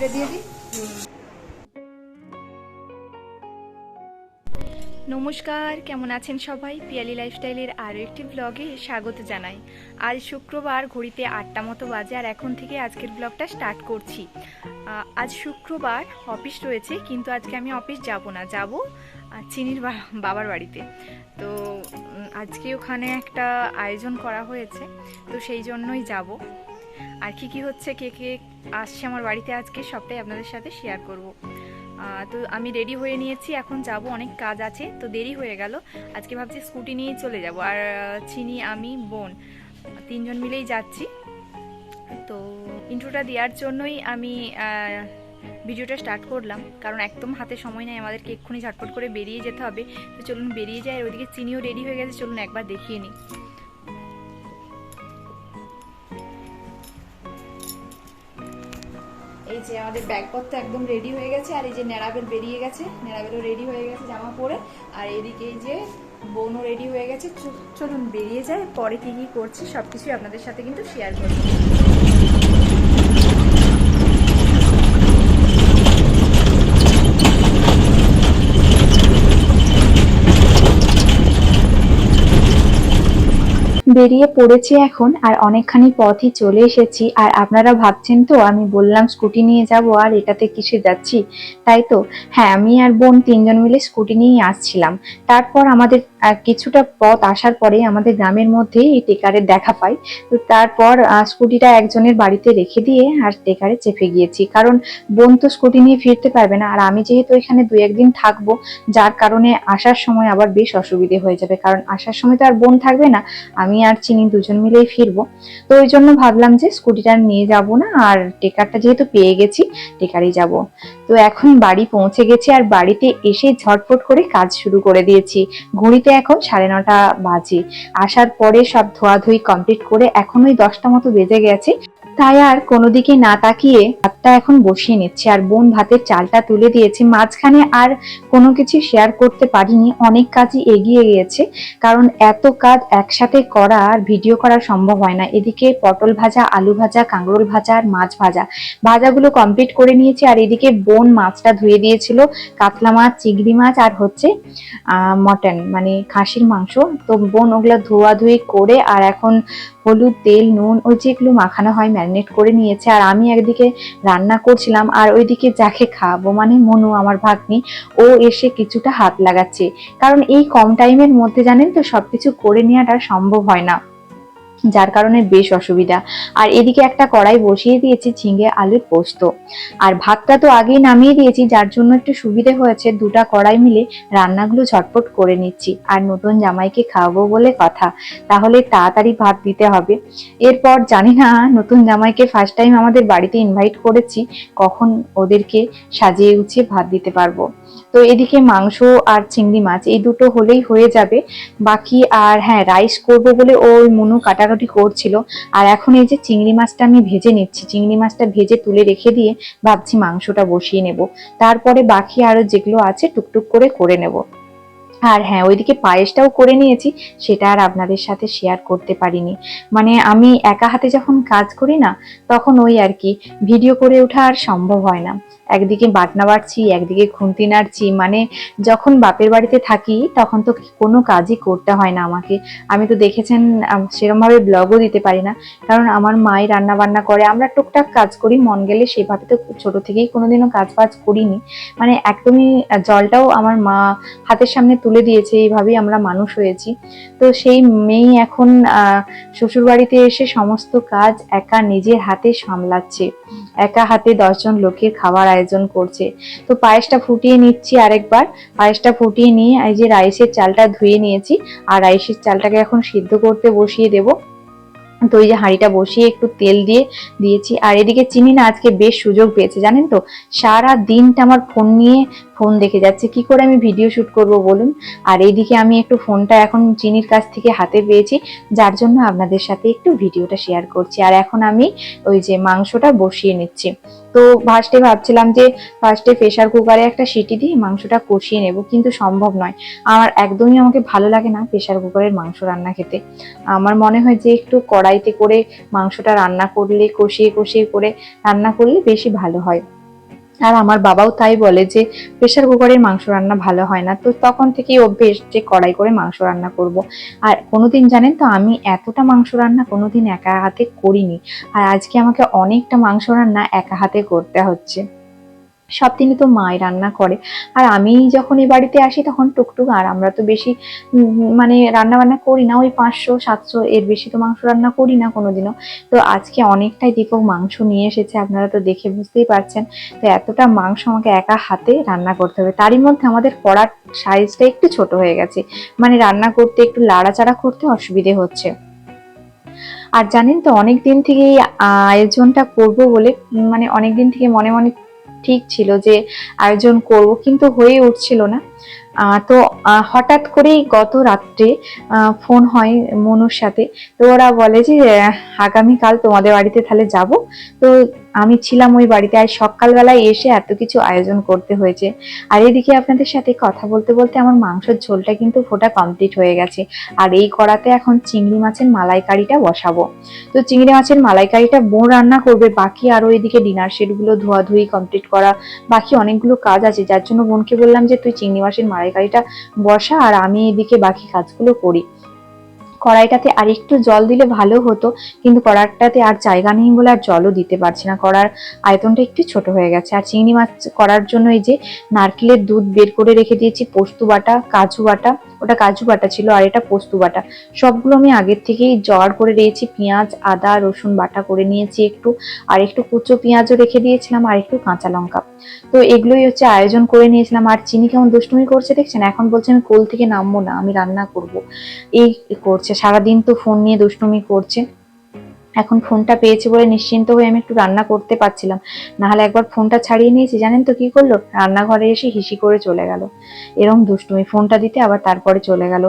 এটা দিয়ে দিই। নমস্কার, কেমন আছেন সবাই? পিয়ালি লাইফস্টাইলের আরও একটি ব্লগে স্বাগত জানাই। আজ শুক্রবার, ঘড়িতে আটটা মতো বাজে আর এখন থেকে আজকের ব্লগটা স্টার্ট করছি। আজ শুক্রবার অফিস রয়েছে, কিন্তু আজকে আমি অফিস যাব না। যাব চিনির বাবার বাড়িতে। তো আজকে ওখানে একটা আয়োজন করা হয়েছে, তো সেই জন্যই যাব। আর কি কি হচ্ছে, কে কে আসছে আমার বাড়িতে আজকে, সবটাই আপনাদের সাথে শেয়ার করব। তো আমি রেডি হয়ে নিয়েছি, এখন যাব, অনেক কাজ আছে, তো দেরি হয়ে গেল। আজকে ভাবছি স্কুটি নিয়ে চলে যাব, আর, চিনি, আমি, বোন, তিনজন মিলেই যাচ্ছি। তো ইন্ট্রোটা দেওয়ার জন্যই আমি ভিডিওটা স্টার্ট করলাম, কারণ একদম হাতে সময় নেই, আমাদেরকে এক্ষুনি ঝটপট করে বেরিয়ে যেতে হবে। তো চলুন বেরিয়ে যায় ওইদিকে চিনিও রেডি হয়ে গেছে, চলুন একবার দেখিয়ে নিই। যে আমাদের ব্যাগপত্র একদম রেডি হয়ে গেছে, আর এই যে ন্যাড়াবেল বেরিয়ে গেছে ন্যাড়াবেলও রেডি হয়ে গেছে জামা পরে। আর এদিকে এই যে বোনও রেডি হয়ে গেছে। চলুন বেরিয়ে যায় পরে কী কী করছি সব কিছুই আপনাদের সাথে কিন্তু শেয়ার করছি। বেরিয়ে পড়েছি এখন, আর অনেকখানি পথই চলে এসেছি। আর আপনারা ভাবছেন তো, আমি বললাম স্কুটি নিয়ে যাব, আর এটাতে কিসে যাচ্ছি? তাই তো? হ্যাঁ আমি আর বোন তিনজন মিলে স্কুটি নিয়েই আসছিলাম। তারপর আমাদের কিছুটা পথ আসার পরে আমাদের গ্রামের মধ্যেই এই টেকারের দেখা পাই। তো তারপর স্কুটিটা একজনের বাড়িতে রেখে দিয়ে আর টেকারে চেপে গিয়েছি। কারণ বোন তো স্কুটি নিয়ে ফিরতে পারবে না। আর আমি যেহেতু এখানে দু একদিন থাকব, যার কারণে আসার সময় আবার বেশ অসুবিধে হয়ে যাবে। কারণ আসার সময় তো আর বোন থাকবে না, আমি আর চিনি দুজন মিলেই ফিরবো। তো ওই জন্য ভাবলাম যে স্কুটিটা নিয়ে যাব না, আর টেকারটা যেহেতু পেয়ে গেছি, টেকারেই যাব। তো এখন বাড়ি পৌঁছে গেছি আর বাড়িতে এসে ঝটপট করে কাজ শুরু করে দিয়েছি। ঘড়িতে এখন সাড়ে নটা বাজে। আসার পরে সব ধোয়াধুয়ি কমপ্লিট করে এখন ওই দশটা মতো বেজে গেছে। তাই আর কোনো দিকে না তাকিয়ে ভাতটা এখন বসিয়ে নিচ্ছে আর বোন ভাতের চালটা তুলে দিয়েছে। মাঝখানে আর কোনো কিছু শেয়ার করতে পারিনি, অনেক কাজই এগিয়ে গিয়েছে কারণ এত কাজ একসাথে করা আর ভিডিও করা সম্ভব হয় না। এদিকে পটল ভাজা, আলু ভাজা, কাঁকরোল ভাজা আর মাছ ভাজা। ভাজাগুলো কমপ্লিট করে নিয়েছি আর এদিকে বোন মাছটা ধুয়ে দিয়েছিল, কাতলা মাছ, চিংড়ি মাছ আর হচ্ছে মটন মানে খাসির মাংস। তো বোন ওগুলো ধোয়াধুয়ি করে আর এখন হলুদ, তেল, নুন, ওই যেগুলো মাখানো হয় ম্যারিনেট করে নিয়েছে। আর আমি একদিকে রান্না করছিলাম আর ওইদিকে যাকে খাওয়াবো মানে মনু আমার ভাগ্নি, ও এসে কিছুটা হাত লাগাচ্ছে। কারণ এই কম টাইমের মধ্যে জানেন তো সবকিছু করে নেওয়াটা সম্ভব হয় না। যার কারণে বেশ অসুবিধা। আর এদিকে একটা কড়াই বসিয়ে দিয়েছি ঝিঙে আলুর পোস্ত। আর ভাতটা তো আগেই নামিয়ে দিয়েছি, যার জন্য একটু সুবিধে হয়েছে। দুটা কড়াই মিলে রান্নাগুলো ঝটপট করে নিচ্ছি। আর নতুন জামাইকে খাওয়াবো বলে কথা। তাহলে তাড়াতাড়ি ভাত দিতে হবে। এরপর জানি না, নতুন জামাইকে ফার্স্ট টাইম আমাদের বাড়িতে ইনভাইট করেছি, কখন ওদেরকে সাজিয়ে গুছিয়ে ভাত দিতে পারব। তো এদিকে মাংস আর চিংড়ি মাছ, এই দুটো হলেই হয়ে যাবে। বাকি আর হ্যাঁ রাইস করব বলে ওই মনু কাটাকাটি করছিল। আর এখন এই যে চিংড়ি মাছটা আমি ভেজে নিচ্ছি, চিংড়ি মাছটা ভেজে তুলে রেখে দিয়ে ভাবছি মাংসটা বসিয়ে নেব। তারপরে বাকি আরও যেগুলো আছে টুকটুক করে করে নেব। আর হ্যাঁ ওইদিকে পায়েসটাও করে নিয়েছি, সেটা আর আপনাদের সাথে শেয়ার করতে পারিনি। মানে আমি একা হাতে যখন কাজ করি না, তখন ওই আর কি, ভিডিও করে ওঠা আর সম্ভব হয় না। একদিকে বাটনা বাটছি, একদিকে খুন্তি নাড়ছি। মানে যখন বাপের বাড়িতে থাকি, তখন তো কোনো কাজই করতে হয় না আমাকে। আমি তো দেখেছেন সেরমভাবে ব্লগও দিতে পারি না। কারণ আমার মাই রান্না বান্না করে। আমরা টুকটাক কাজ করি, মন গেলে সেভাবে তো ছোট থেকেই কোনোদিনও কাজ বাজ করিনি। মানে একদমই জলটাও আমার মা হাতের সামনে তুলে দিয়েছে, এইভাবেই আমরা মানুষ হয়েছি। তো সেই মেয়ে এখন আহ শ্বশুর বাড়িতে এসে সমস্ত কাজ একা নিজের হাতে সামলাচ্ছে। একা হাতে দশজন লোকের খাবার আয়োজন করছে। তো পায়েসটা ফুটিয়ে নিচ্ছি আরেকবার। পায়েসটা ফুটিয়ে নিয়ে এই যে রাইসের চালটা ধুয়ে নিয়েছি। আর রাইসের চালটাকে এখন সিদ্ধ করতে বসিয়ে দেব। তো এই যে হাঁড়িটা বসিয়ে একটু তেল দিয়ে দিয়েছি। আর এদিকে চিনি না আজকে বেশ সুযোগ পেয়েছে, জানেন তো? সারা দিনটা আমার ফোন নিয়ে ফোন দেখে যাচ্ছে, কি করে আমি ভিডিও শুট করব বলুন? আর এইদিকে আমি একটু ফোনটা এখন চিনির কাছ থেকে হাতে পেয়েছি, যার জন্য আপনাদের সাথে একটু ভিডিওটা শেয়ার করছি। আর এখন আমি ওই যে মাংসটা বসিয়ে নিচ্ছি। তো ফার্স্টে ভাবছিলাম যে ফার্স্টে প্রেশার কুকারে একটা সিটি দিয়ে মাংসটা কষিয়ে নেব, কিন্তু সম্ভব নয়। আমার একদমই আমাকে ভালো লাগে না প্রেশার কুকারের মাংস রান্না খেতে। আমার মনে হয় যে একটু কড়াইতে করে মাংসটা রান্না করলে, কষিয়ে কষিয়ে করে রান্না করলে বেশি ভালো হয়। আর আমার বাবাও তাই বলে যে প্রেশার কুকারের মাংস রান্না ভালো হয় না। তো তখন থেকেই অভ্যেস যে, কড়াই করে মাংস রান্না করব। আর কোনোদিন জানেন তো, আমি এতটা মাংস রান্না কোনোদিন একা হাতে করিনি। আর আজকে আমাকে অনেকটা মাংস রান্না একা হাতে করতে হচ্ছে। সব দিনই তো মাই রান্না করে। আর আমি যখন এই বাড়িতে আসি তখন টুকটুক, আর আমরা তো বেশি মানে রান্না বান্না করি না, ওই পাঁচশো, সাতশো, এর বেশি তো মাংস রান্না করি না কোনোদিনও। তো আজকে অনেকটাই দীপক মাংস নিয়ে এসেছে, আপনারা তো দেখে বুঝতেই পারছেন। তো এতটা মাংস আমাকে একা হাতে রান্না করতে হবে। তারই মধ্যে আমাদের কড়ার সাইজটা একটু ছোট হয়ে গেছে। মানে রান্না করতে একটু লাড়াচাড়া করতে অসুবিধে হচ্ছে। আর জানেন তো অনেক দিন থেকে এই আয়োজনটা করব বলে মানে অনেক দিন থেকে মনে মনে ঠিক ছিল যে আয়োজন করব, কিন্তু হয়ে উঠছিল না। তো হঠাৎ করেই গত রাত্রে ফোন হয় মনুর সাথে। তো ওরা বলে যে আগামীকাল তোমাদের বাড়িতে তাহলে যাব। তো আমি ছিলাম ওই বাড়িতে আর সকালবেলায় এসে এত কিছু আয়োজন করতে হয়েছে। আর এদিকে আপনাদের সাথে কথা বলতে বলতে আমার মাংসের ঝোলটা কিন্তু ফোটা কমপ্লিট হয়ে গেছে। আর এই কড়াতে এখন চিংড়ি মাছের মালাইকারিটা বসাবো। তো চিংড়ি মাছের মালাইকারিটা বোন রান্না করবে, বাকি আরও এদিকে ডিনার সেটগুলো ধোয়াধুয়ি কমপ্লিট করা, বাকি অনেকগুলো কাজ আছে। যার জন্য বোনকে বললাম যে, তুই চিংড়ি মাছের মালাইকারিটা বসা আর আমি এদিকে বাকি কাজগুলো করি। কড়াইটাতে আর একটু জল দিলে ভালো হতো, কিন্তু কড়াইটাতে আর জায়গা নেই বলে আর জলও দিতে পারছি না। কড়ার আয়তনটা একটু ছোট হয়ে গেছে। আর চিংড়ি মাছ করার জন্য এই যে নারকেলের দুধ বের করে রেখে দিয়েছি, পোস্ত বাটা, কাজু বাটা, ওটা কাজু বাটা ছিল আর এটা পোস্ত বাটা। সবগুলো আমি আগের থেকেই জড় করে দিয়েছি পেঁয়াজ, আদা, রসুন বাটা করে নিয়েছি একটু, আর একটু কুচো পেঁয়াজও রেখে দিয়েছিলাম, আর একটু কাঁচা লঙ্কা। তো এগুলোই হচ্ছে আয়োজন করে নিয়েছিলাম। আর চিনি কেমন দুষ্টুমি করছে দেখছেন? এখন বলছে আমি কোল থেকে নামবো না, আমি রান্না করব। এই করছে সারাদিন তো ফোন নিয়ে দুষ্টুমি করছে। এখন ফোনটা পেয়েছি বলে নিশ্চিন্ত হয়ে আমি একটু রান্না করতে পারছিলাম। নাহলে একবার ফোনটা ছাড়িয়ে নিয়েছি, জানেন তো কি করল? রান্নাঘরে এসে হিসি করে চলে গেল। এরম দুষ্টুমি, ফোনটা দিতে আবার তারপরে চলে গেল।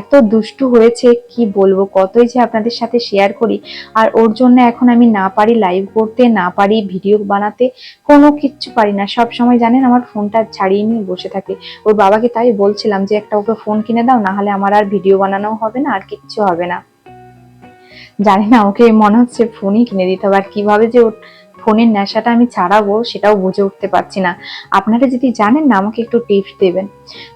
এত দুষ্টু হয়েছে, কি বলব? কতই যে আপনাদের সাথে শেয়ার করি। আর ওর জন্য এখন আমি না পারি লাইভ করতে, না পারি ভিডিও বানাতে, কোনো কিচ্ছু পারি না। সব সময় জানেন আমার ফোনটা ছাড়িয়ে নিয়ে বসে থাকে। ওর বাবাকে তাই বলছিলাম যে, একটা ওকে ফোন কিনে দাও, নাহলে আমার আর ভিডিও বানানো হবে না, আর কিচ্ছু হবে না। জানি না, ওকে মনে হচ্ছে ফোনই কিনে দিতে হবে। আর কীভাবে যে ওর ফোনের নেশাটা আমি ছাড়াবো, সেটাও বুঝে উঠতে পারছি না। আপনারা যদি জানেন না, আমাকে একটু টিপস দেবেন।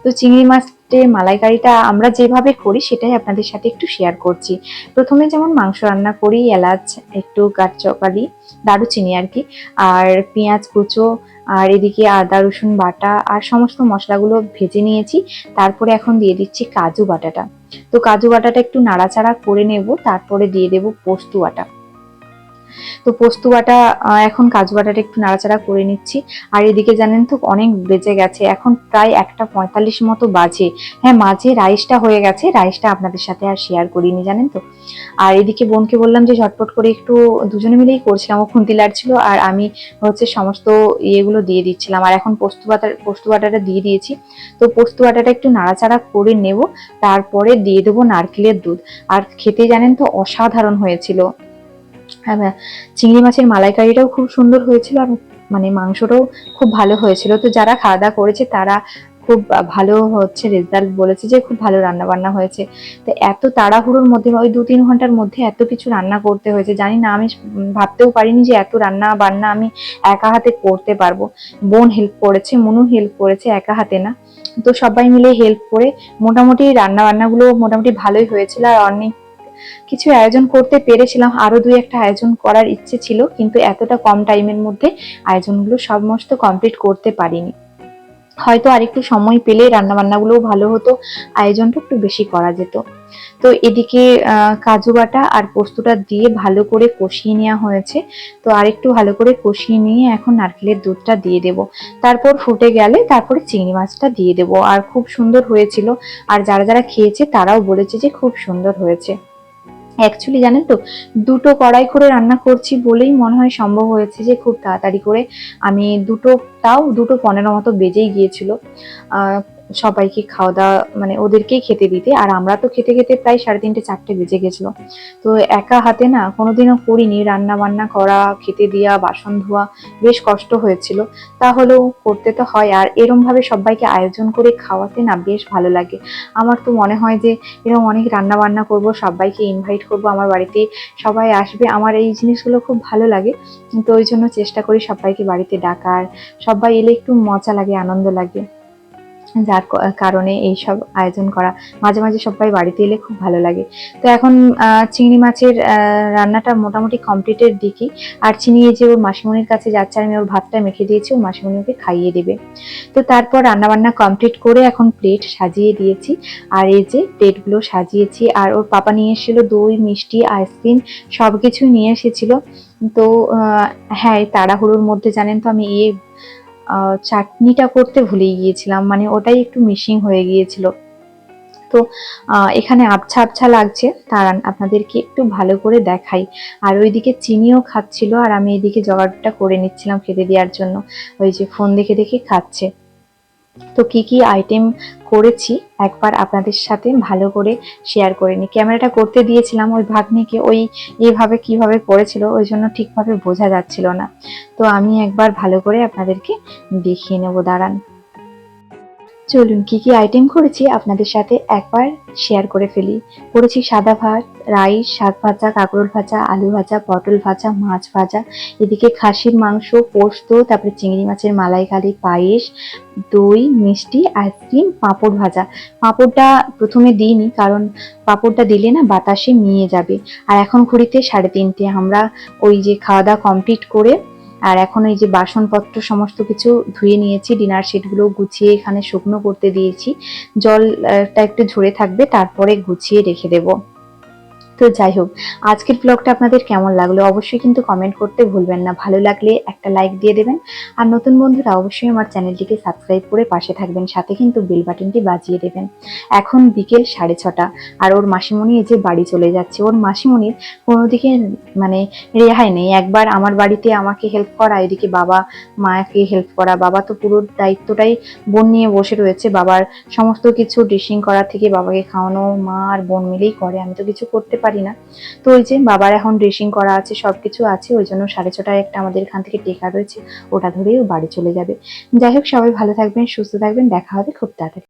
তো চিংড়ি মাছের মালাইকারিটা আমরা যেভাবে করি, সেটাই আপনাদের সাথে একটু শেয়ার করছি। প্রথমে যেমন মাংস রান্না করি, এলাচ, একটু কাঠচকালি দারুচিনি আর কি, আর পেঁয়াজ কুচো, আর এদিকে আদা, রসুন বাটা, আর সমস্ত মশলাগুলো ভেজে নিয়েছি। তারপরে এখন দিয়ে দিচ্ছি কাজু বাটাটা। তো কাজু বাটাটা একটু নাড়াচাড়া করে নেব তারপরে দিয়ে দেব পোস্ত বাটা তো পোস্ত বাটা এখন কাজু বাটাটা একটু নাড়াচাড়া করে নিচ্ছি। আর এদিকে জানেন তো, অনেক বেজে গেছে। এখন প্রায় একটা পঁয়তাল্লিশ মতো বাজে। হ্যাঁ মাঝে রাইসটা হয়ে গেছে। রাইসটা আপনাদের সাথে আর শেয়ার করিনি, জানেন তো। আর এদিকে বোনকে বললাম যে, ঝটপট করে একটু দুজনে মিলেই করছিলাম। ও খুন্তি লাড়ছিল আর আমি হচ্ছে সমস্ত ইয়েগুলো দিয়ে দিচ্ছিলাম। আর এখন পোস্ত বাটা পোস্ত বাটাটা দিয়ে দিয়েছি। তো পোস্ত বাটাটা একটু নাড়াচাড়া করে নেব। তারপরে দিয়ে দেবো নারকেলের দুধ। আর খেতে জানেন তো, অসাধারণ হয়েছিল। হ্যাঁ চিংড়ি মাছের মালাইকারিটাও খুব সুন্দর হয়েছিল আর মানে মাংসটাও খুব ভালো হয়েছিল। তো যারা খাওয়া দাওয়া করেছে, তারা খুব ভালো হচ্ছে রেজাল্ট বলেছে যে খুব ভালো রান্না বান্না হয়েছে। তো এত তাড়াহুড়োর মধ্যে ওই দু তিন ঘণ্টার মধ্যে এত কিছু রান্না করতে হয়েছে। জানি না, আমি ভাবতেও পারিনি যে এত রান্না বান্না আমি একা হাতে করতে পারব। বোন হেল্প করেছে, মনু হেল্প করেছে একা হাতে না। তো সবাই মিলে হেল্প করে মোটামুটি রান্না বান্নাগুলো মোটামুটি ভালোই হয়েছিল আর অনেক কিছু আয়োজন করতে পেরেছিলাম, আরও দুই একটা আয়োজন করার ইচ্ছে ছিল, কিন্তু এতটা কম টাইমের মধ্যে আয়োজনগুলো সমস্ত কমপ্লিট করতে পারিনি। হয়তো আরেকটু সময় পেলে রান্না বান্নাগুলোও ভালো হতো, আয়োজনটা একটু বেশি করা যেত। তো এদিকে কাজু বাটা আর পোস্তটা দিয়ে ভালো করে কষিয়ে নেওয়া হয়েছে। তো আরেকটু ভালো করে কষিয়ে নিয়ে এখন নারকেলের দুধটা দিয়ে দেব। তারপর ফুটে গেলে তারপরে চিংড়ি মাছটা দিয়ে দেব। আর খুব সুন্দর হয়েছিল। আর যারা যারা খেয়েছে তারাও বলেছে যে খুব সুন্দর হয়েছে। অ্যাকচুয়ালি জানেন তো, দুটো কড়াই করে রান্না করছি বলেই মনে হয় সম্ভব হয়েছে যে খুব তাড়াতাড়ি করে। আমি দুটো তাও দুটো পনেরো মতো বেজেই গিয়েছিল। সবাইকে খাওয়া দাওয়া মানে ওদেরকেই খেতে দিতে। আর আমরা তো খেতে খেতে প্রায় সাড়ে তিনটে, চারটে বেজে গেছিল। তো একা হাতে না কোনোদিনও করিনি। রান্না বান্না করা, খেতে দেওয়া বাসন ধোয়া বেশ কষ্ট হয়েছিল। তাহলেও করতে তো হয়। আর এরমভাবে সবাইকে আয়োজন করে খাওয়াতে না বেশ ভালো লাগে। আমার তো মনে হয় যে এরকম অনেক রান্না বান্না করব, সবাইকে ইনভাইট করব, আমার বাড়িতে সবাই আসবে। আমার এই জিনিসগুলো খুব ভালো লাগে। তো ওই জন্য চেষ্টা করি সবাইকে বাড়িতে ডাকার। সবাই এলে একটু মজা লাগে, আনন্দ লাগে। যার কারণে এই সব আয়োজন করা। মাঝে মাঝে সবাই বাড়িতে এলে খুব ভালো লাগে। তো এখন চিংড়ি মাছের রান্নাটা মোটামুটি কমপ্লিটের দিকে। আর চিনি যে ওর মাসিমণির কাছে যাচ্ছে আমি ওর ভাতটা মেখে দিয়েছি ওর মাসিমণি ওকে খাইয়ে দেবে। তো তারপর রান্নাবান্না কমপ্লিট করে এখন প্লেট সাজিয়ে দিয়েছি। আর এই যে প্লেটগুলো সাজিয়েছি আর ওর পাপা নিয়ে এসেছিল দই মিষ্টি আইসক্রিম সব কিছু নিয়ে এসেছিল। তো হ্যাঁ তাড়াহুড়োর মধ্যে জানেন তো আমি আহ, চাটনিটা করতে ভুলে গিয়েছিলাম মানে ওটাই একটু মিশিং হয়ে গিয়েছিল। তো এখানে আবছা আবছা লাগছে। দাঁড়ান, আপনাদেরকে একটু ভালো করে দেখাই। আর ওইদিকে চিনিও খাচ্ছিল, আর আমি এদিকে জোগাড়টা করে নিচ্ছিলাম খেতে দেওয়ার জন্য। ওই যে ফোন দেখে দেখে খাচ্ছে। তো কি কি আইটেম করেছি, একবার আপনাদের সাথে ভালো করে শেয়ার করে নিই। ক্যামেরাটা করতে দিয়েছিলাম, ওই ভাগ্নিকে ওই এইভাবে কীভাবে করেছিল, ওই জন্য ঠিকভাবে বোঝা যাচ্ছিল না। তো আমি একবার ভালো করে আপনাদেরকে দেখিয়ে নেব, দাঁড়ান। চলুন, কি কি আইটেম করেছি আপনাদের সাথে একবার শেয়ার করে ফেলি। করেছি সাদা ভাত, রাইস, শাক ভাজা, কাঁকরোল ভাজা, আলু ভাজা, পটল ভাজা, মাছ ভাজা। এদিকে খাসির মাংস, পোস্ত, তারপরে চিংড়ি মাছের মালাইকারি, পায়েস, দই, মিষ্টি, আইসক্রিম, পাঁপড় ভাজা। পাঁপড়টা প্রথমে দিইনি, কারণ পাঁপড়টা দিলে না বাতাসে নিয়ে যাবে। আর এখন ঘড়িতে সাড়ে তিনটে, আমরা ওই যে খাওয়া দাওয়া কমপ্লিট করে আর এখন এই যে বাসনপত্র সমস্ত কিছু ধুয়ে নিয়েছি, ডিনার সেটগুলো গুছিয়ে এখানে শুকনো করতে দিয়েছি। জলটা একটু ঝরে থাকবে, তারপরে গুছিয়ে রেখে দেবো। তো যাই হোক, আজকের ব্লগটা আপনাদের কেমন লাগল অবশ্যই কিন্তু কমেন্ট করতে ভুলবেন না। ভালো লাগলে একটা লাইক দিয়ে দেবেন। আর নতুন বন্ধুরা অবশ্যই আমার চ্যানেলটিকে সাবস্ক্রাইব করে পাশে থাকবেন, সাথে কিন্তু বেল বাটনটি বাজিয়ে দেবেন। এখন বিকেল সাড়ে ছটা, আর ওর মাসিমণি এই যে বাড়ি চলে যাচ্ছে। ওর মাসিমণির কোনো দিকে মানে রেহাই নেই। একবার আমার বাড়িতে আমাকে হেল্প করা, এদিকে বাবা মাকে হেল্প করা। বাবা তো পুরো দায়িত্বটাই বোন নিয়ে বসে রয়েছে। বাবার সমস্ত কিছু ড্রেসিং করা থেকে বাবাকে খাওয়ানো, মা আর বোন মিলেই করে। আমি তো কিছু করতে পারি না। তো ওই যে বাবার এখন ড্রেসিং করা আছে সব কিছু আছে, ওই জন্য সাড়ে ছটায় একটা আমাদের এখান থেকে টেকা রয়েছে ওটা ধরেই ও বাড়ি চলে যাবে। যাই হোক, সবাই ভালো থাকবেন, সুস্থ থাকবেন, দেখা হবে খুব তাড়াতাড়ি।